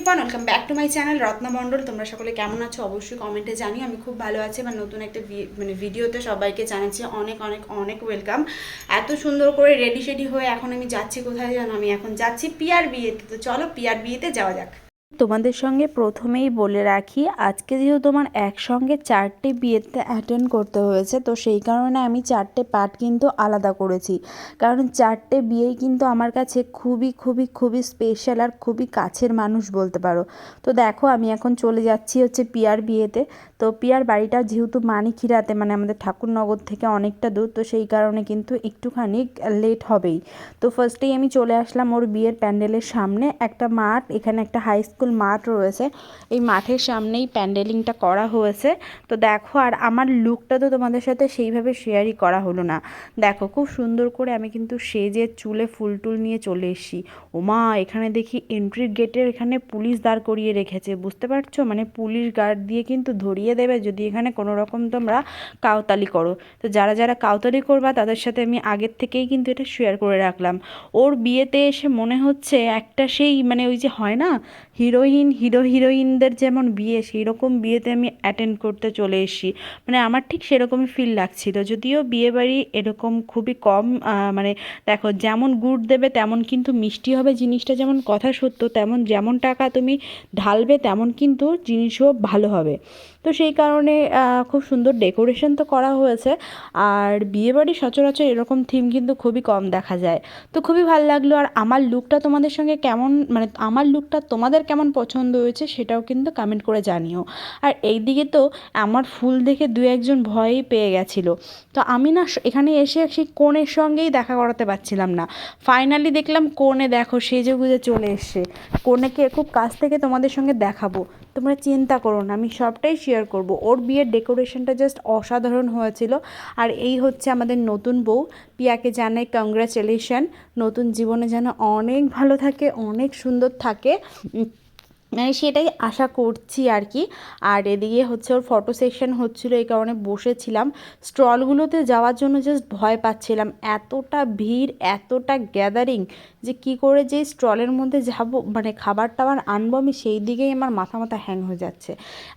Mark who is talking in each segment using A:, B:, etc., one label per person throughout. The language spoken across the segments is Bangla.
A: Ripon welcome back to my channel Ratna Mondal তোমরা সকলে কেমন আছো? অবশ্যই কমেন্টে জানি আমি খুব ভালো আছি বা নতুন একটা মানে ভিডিওতে সবাইকে জানাচ্ছি অনেক অনেক অনেক ওয়েলকাম এত সুন্দর করে রেডি শেডি হয়ে এখন আমি যাচ্ছি কোথায় জানো? আমি এখন যাচ্ছি পিয়ার বিয়েতে তো চলো পিয়ার বিয়েতে যাওয়া যাক।
B: তোমাদের সঙ্গে প্রথমেই বলে রাখি, আজকে যেহেতু তোমার একসঙ্গে চারটে বিয়েতে অ্যাটেন্ড করতে হয়েছে, তো সেই কারণে আমি চারটে পার্ট কিন্তু আলাদা করেছি। কারণ চারটে বিয়েই কিন্তু আমার কাছে খুবই খুবই খুবই স্পেশাল আর খুবই কাছের মানুষ বলতে পারো। তো দেখো, আমি এখন চলে যাচ্ছি হচ্ছে পিয়ার বিয়েতে। তো পিয়ার বাড়িটা যেহেতু মানিখিরাতে মানে আমাদের ঠাকুরনগর থেকে অনেকটা দূর, তো সেই কারণে কিন্তু একটুখানি লেট হবেই। তো ফার্স্টেই আমি চলে আসলাম ওর বিয়ের প্যান্ডেলের সামনে। একটা মাঠ, এখানে একটা হাই স্কুল মাঠ রয়েছে। এই মাঠের সামনেই প্যান্ডেলিংটা করা হয়েছে। তো দেখো, আর আমার লুকটা তো তোমাদের সাথে সেইভাবে শেয়ারই করা হলো না। দেখো, খুব সুন্দর করে আমি কিন্তু সেজে চুলে ফুল টুল নিয়ে চলে এসেছি। ওমা, এখানে দেখি এন্ট্রি গেটের এখানে পুলিশ দাঁড় করিয়ে রেখেছে। বুঝতে পারছ? মানে পুলিশ গার্ড দিয়ে কিন্তু ধরিয়ে দেবে যদি এখানে কোনো রকম তোমরা কাউতালি করো। তো যারা যারা কাউতালি করবা, তাদের সাথে আমি আগের থেকেই কিন্তু এটা শেয়ার করে রাখলাম। ওর বিয়েতে এসে মনে হচ্ছে একটা সেই মানে ওই যে হয় না হিরোইন, হিরো হিরোইনদের যেমন বিয়ে সেই রকম বিয়েতে আমি অ্যাটেন্ড করতে চলে এসেছি। মানে আমার ঠিক সেরকমই ফিল লাগছিল। যদিও বিয়ে বাড়ি এরকম খুবই কম মানে দেখো যেমন গুড় দেবে তেমন কিন্তু মিষ্টি হবে জিনিসটা। যেমন কথা সত্য, তেমন যেমন টাকা তুমি ঢালবে তেমন কিন্তু জিনিসও ভালো হবে। তো সেই কারণে খুব সুন্দর ডেকোরেশন তো করা হয়েছে। আর বিয়েবাড়ি সচরাচর এরকম থিম কিন্তু খুবই কম দেখা যায়। তো খুবই ভালো লাগল। আর আমার লুকটা তোমাদের সঙ্গে কেমন মানে আমার লুকটা তোমাদের কেমন পছন্দ হয়েছে সেটাও কিন্তু কমেন্ট করে জানিও। আর এই দিকে তো আমার ফুল দেখে দু একজন ভয়ই পেয়ে গেছিল। তো আমি না এখানে এসে সেই কোণের সঙ্গেই দেখা করাতে পারছিলাম না। ফাইনালি দেখলাম কোণে দেখো, সেজে গুজে চলে এসছে। কোণেকে খুব কাছ থেকে তোমাদের সঙ্গে দেখাবো। তোমরা চিন্তা করো না, আমি সবটাই শেয়ার করব। ওর বিয়ের ডেকোরেশনটা জাস্ট অসাধারণ হয়েছিল। আর এই হচ্ছে আমাদের নতুন বউ। পিয়াকে জানাই কংগ্রাচুলেশন নতুন জীবনে যেন অনেক ভালো থাকে, অনেক সুন্দর থাকে। সেটাই আশা করছি আর কি। আর এদিকে হচ্ছে ওর ফটো সেকশন হচ্ছিল এই কারণে বসেছিলাম। স্টলগুলোতে যাওয়ার জন্য জাস্ট ভয় পাচ্ছিলাম। এতটা ভিড়, এতটা গ্যাদারিং যে কি করে যে স্টলের মধ্যে যাব মানে খাবার টাবার আনব আমি সেই দিকেই আমার মাথা মাথা হ্যাং হয়ে যাচ্ছে।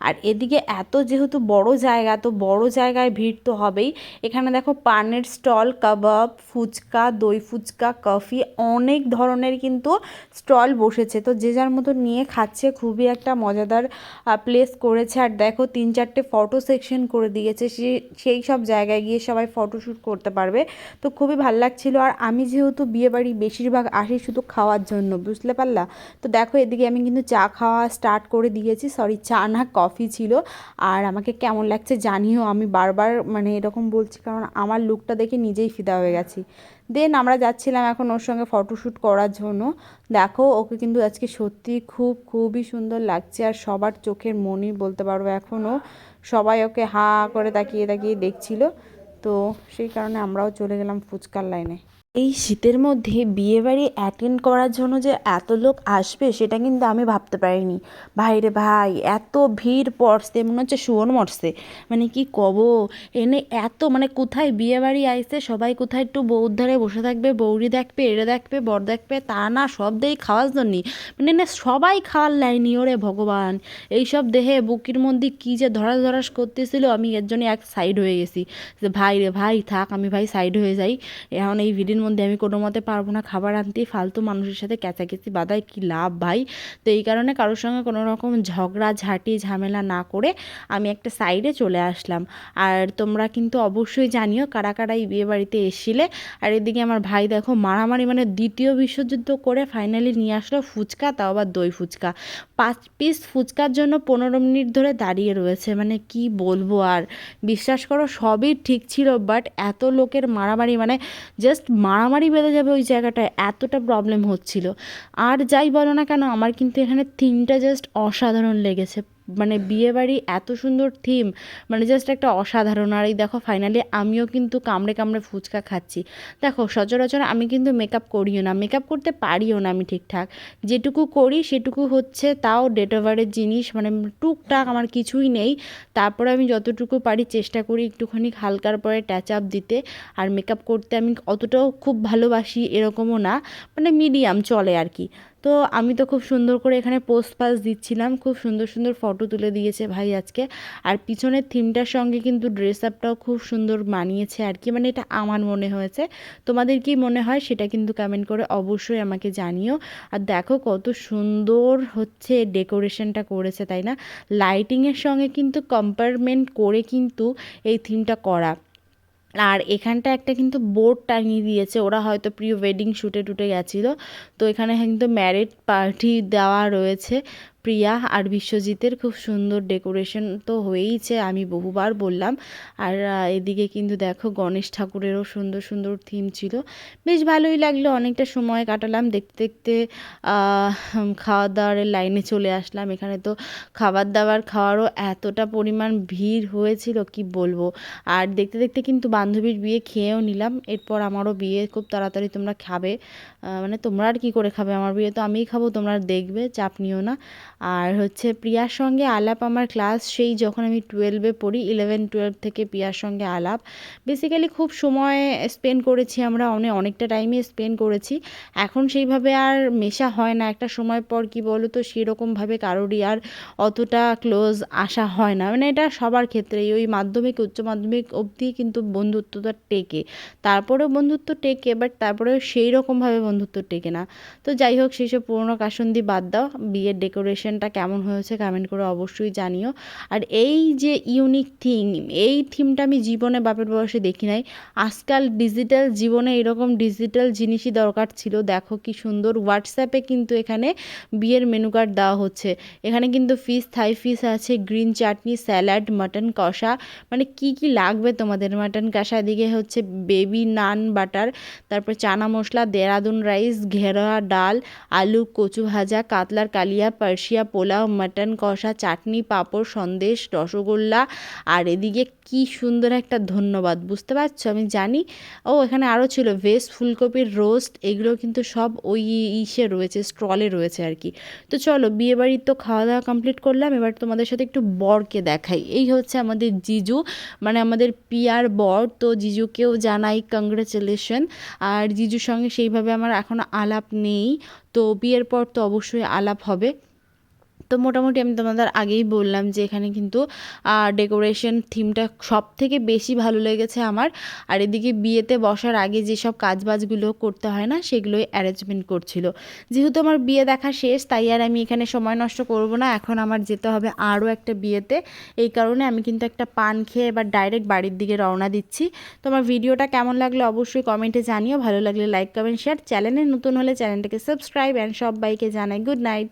B: আর এদিকে এত যেহেতু বড় জায়গা, তো বড় জায়গায় ভিড় তো হবেই। এখানে দেখো পানের স্টল কাবাব, ফুচকা, দই ফুচকা কফি অনেক ধরনের কিন্তু স্টল বসেছে। তো যে যার মতো নিয়ে খাচ্ছে খুবই একটা মজাদার প্লেস করেছে। আর দেখো, তিন চারটে ফটো সেকশন করে দিয়েছে। সে, সেই সব জায়গায় গিয়ে সবাই ফটোশ্যুট করতে পারবে। তো খুবই ভালো লাগছিল। আর আমি যেহেতু বিয়েবাড়ি বেশিরভাগ আসি শুধু খাওয়ার জন্য বুঝতে পারলা? তো দেখো, এদিকে আমি কিন্তু চা খাওয়া স্টার্ট করে দিয়েছি। সরি চা না কফি ছিল। আর আমাকে কেমন লাগছে জানিও, আমি বারবার মানে এরকম বলছি, কারণ আমার লুকটা দেখে নিজেই ফিদা হয়ে গেছি। দেন আমরা যাচ্ছিলাম এখন ওর সঙ্গে ফটোশ্যুট করার জন্য। দেখো, ওকে কিন্তু আজকে সত্যি খুব, খুবই সুন্দর লাগছে আর সবার চোখের মনি বলতে পারব এখনও সবাই ওকে হা করে তাকিয়ে তাকিয়ে দেখছিল। তো সেই কারণে আমরাও চলে গেলাম ফুচকার লাইনে এই শীতের মধ্যে বিয়েবাড়ি অ্যাটেন্ড করার জন্য যে এত লোক আসবে, সেটা কিন্তু আমি ভাবতে পারিনি। ভাই রে ভাই, এত ভিড় পড়ছে, মনে হচ্ছে শুয়োর মরছে। মানে কি কব? এনে এত মানে কোথায় বিয়েবাড়ি আইছে, সবাই কোথায় একটু বউর ধারে বসে থাকবে বৌরি দেখবে এড়ে দেখবে, বর দেখবে, তা না, সব দেই খাওয়ার জন্যই মানে না সবাই খাওয়ার লাইনি ওরে ভগবান। এইসব দেহে বুকির মধ্যে কী যে ধরাস ধরাস করতেছিল, আমি এর জন্য এক সাইড হয়ে গেছি। যে ভাই রে ভাই, থাক, আমি ভাই সাইড হয়ে যাই। এখন এই ভিডিওর মধ্যে আমি কোনো মতে পারব না, খাবার আনতে ফালতু মানুষের সাথে ক্যাচাকেচি বাদায় কি লাভ ভাই? তো এই কারণে কারোর সঙ্গে কোনো রকম ঝগড়া, ঝাঁটি, ঝামেলা না করে আমি একটা সাইডে চলে আসলাম। আর তোমরা কিন্তু অবশ্যই জানিও কারা কারা এই বিয়ে বাড়িতে এসছিলে। আর এদিকে আমার ভাই দেখো মারামারি মানে দ্বিতীয় বিশ্বযুদ্ধ করে ফাইনালি নিয়ে আসলো ফুচকা, তাও আবার দই ফুচকা। পাঁচ পিস ফুচকার জন্য পনেরো মিনিট ধরে দাঁড়িয়ে রয়েছে মানে কি বলব আর? বিশ্বাস করো সবই ঠিক ছিল বাট এত লোকের মারামারি মানে জাস্ট মারামারি বেঁধে যাবে ওই জায়গাটায় এতটা প্রবলেম হচ্ছিল। আর যাই বলো না কেন, আমার কিন্তু এখানে থিমটা জাস্ট অসাধারণ লেগেছে। মানে বিয়েবাড়ি এত সুন্দর থিম মানে জাস্ট একটা অসাধারণ। আর এই দেখো ফাইনালি আমিও কিন্তু কামড়ে কামড়ে ফুচকা খাচ্ছি। দেখো সচরাচর আমি কিন্তু মেকআপ করিও না মেকআপ করতে পারিও না আমি ঠিকঠাক। যেটুকু করি সেটুকু হচ্ছে তাও ডেট ওভারের জিনিস মানে টুকটাক আমার কিছুই নেই। তারপরে আমি যতটুকু পারি চেষ্টা করি একটুখানি হালকার পরে ট্যাচ আপ দিতে। আর মেকআপ করতে আমি অতটাও খুব ভালোবাসি এরকমও না মানে মিডিয়াম চলে আর কি। তো আমি তো খুব সুন্দর করে এখানে পোস্ট পাস দিচ্ছিলাম, খুব সুন্দর সুন্দর ফটো তুলে দিয়েছে ভাই আজকে। আর পিছনের থিমটার সঙ্গে কিন্তু ড্রেস আপটাও খুব সুন্দর মানিয়েছে আর কি মানে এটা আমার মনে হয়েছে। তোমাদের কি মনে হয় সেটা কিন্তু কমেন্ট করে অবশ্যই আমাকে জানিও। আর দেখো কত সুন্দর হচ্ছে ডেকোরেশনটা করেছে, তাই না? লাইটিংয়ের সঙ্গে কিন্তু কম্পারমেন্ট করে কিন্তু এই থিমটা করা। আর এখানটা একটা কিন্তু বোর্ড টাঙিয়ে দিয়েছে। ওরা হয়তো প্রিয় ওয়েডিং শুটে টুটে গেছিল। তো এখানে কিন্তু ম্যারেড পার্টি দেওয়া রয়েছে। প্রিয়া আর বিশ্বজিতের খুব সুন্দর ডেকোরেশন তো হয়েইছে, আমি বহুবার বললাম। আর এদিকে কিন্তু দেখো গণেশ ঠাকুরেরও সুন্দর সুন্দর থিম ছিল। বেশ ভালোই লাগল, অনেকটা সময় কাটালাম। দেখতে দেখতে খাওয়া দাওয়ারের লাইনে চলে আসলাম। এখানে তো খাবার দাবার খাওয়ারও এতটা পরিমাণ ভিড় হয়েছিল, কি বলব? আর দেখতে দেখতে কিন্তু বান্ধবীর বিয়ে খেয়েও নিলাম। এরপর আমারও বিয়ে খুব তাড়াতাড়ি তোমরা খাবে। মানে তোমরা আর কি করে খাবে? আমার বিয়ে তো আমিই খাব, তোমরা দেখবে, চাপ নিও না। আর হচ্ছে প্রিয়ার সঙ্গে আলাপ আমার ক্লাস সেই যখন আমি টুয়েলভে পড়ি ইলেভেন টুয়েলভ থেকে প্রিয়ার সঙ্গে আলাপ। বেসিক্যালি খুব সময় স্পেন্ড করেছি আমরা অনেক অনেকটা টাইমে স্পেন্ড করেছি। এখন সেইভাবে আর মেশা হয় না, একটা সময় পর কি বলো তো সেরকমভাবে কারোরই আর অতটা ক্লোজ আসা হয় না। মানে এটা সবার ক্ষেত্রেই, ওই মাধ্যমিক, উচ্চ মাধ্যমিক অবধি কিন্তু বন্ধুত্বটা টেকে। তারপরেও বন্ধুত্ব টেকে বাট তারপরেও সেই রকমভাবে বন্ধুত্ব টেকে না। তো যাই হোক সেসব পুরোনো কাসন্দি বাদ দাও, বিয়ের ডেকোরেশনটা কেমন হয়েছে কমেন্ট করে অবশ্যই জানিও। আর এই যে ইউনিক থিম এই থিমটা আমি জীবনে বাপের বয়সে দেখি নাই। আজকাল ডিজিটাল জীবনে এরকম ডিজিটাল জিনিসই দরকার ছিল। দেখো কি সুন্দর হোয়াটসঅ্যাপে কিন্তু এখানে বিয়ের মেনু কার্ড দেওয়া হচ্ছে। এখানে কিন্তু ফিশ থাই ফিশ আছে গ্রিন চাটনি স্যালাড মাটন কষা। মানে কি কি লাগবে তোমাদের? মাটন কষা দিকে হচ্ছে বেবি নান বাটার তারপর চানা মশলা, দেরাদুন রাইস ঘেরা ডাল, আলু, কচু ভাজা, কাতলার কালিয়া পার্সিয়া পোলাও মাটন কষা, চাটনি, পাঁপড়, সন্দেশ, রসগোল্লা, আর এদিকে কি সুন্দর একটা ধন্যবাদ, বুঝতে পারছ? আমি জানি। ও, এখানে আরও ছিল ভেজ ফুলকপির রোস্ট এগুলো কিন্তু সব ওই ইসে রয়েছে স্টলে রয়েছে আর কি। তো চলো বিয়েবাড়ির তো খাওয়া দাওয়া কমপ্লিট করলাম, এবার তোমাদের সাথে একটু বরকে দেখাই। এই হচ্ছে আমাদের জিজু মানে আমাদের পিয়ার বর, তো জিজুকেও জানাই কংগ্রেচুলেশন আর জিজুর সঙ্গে সেইভাবে আমার এখনও আলাপ নেই, তো বিয়ের পর তো অবশ্যই আলাপ হবে। তো মোটামুটি আমি তোমাদের আগেই বললাম যে এখানে কিন্তু ডেকোরেশন থিমটা সব থেকে বেশি ভালো লেগেছে আমার। আর এদিকে বিয়েতে বসার আগে যেসব কাজবাজগুলো করতে হয় না, সেগুলোই অ্যারেঞ্জমেন্ট করছিল। যেহেতু আমার বিয়ে দেখা শেষ, তাই আর আমি এখানে সময় নষ্ট করব না। এখন আমার যেতে হবে আরও একটা বিয়েতে। এই কারণে আমি কিন্তু একটা পান খেয়ে এবার ডাইরেক্ট বাড়ির দিকে রওনা দিচ্ছি। তো আমার ভিডিওটা কেমন লাগল অবশ্যই কমেন্টে জানিও। ভালো লাগলে লাইক কমেন্ট শেয়ার চ্যানেলে নতুন হলে চ্যানেলটাকে সাবস্ক্রাইব অ্যান্ড সবাইকে জানাই গুড নাইট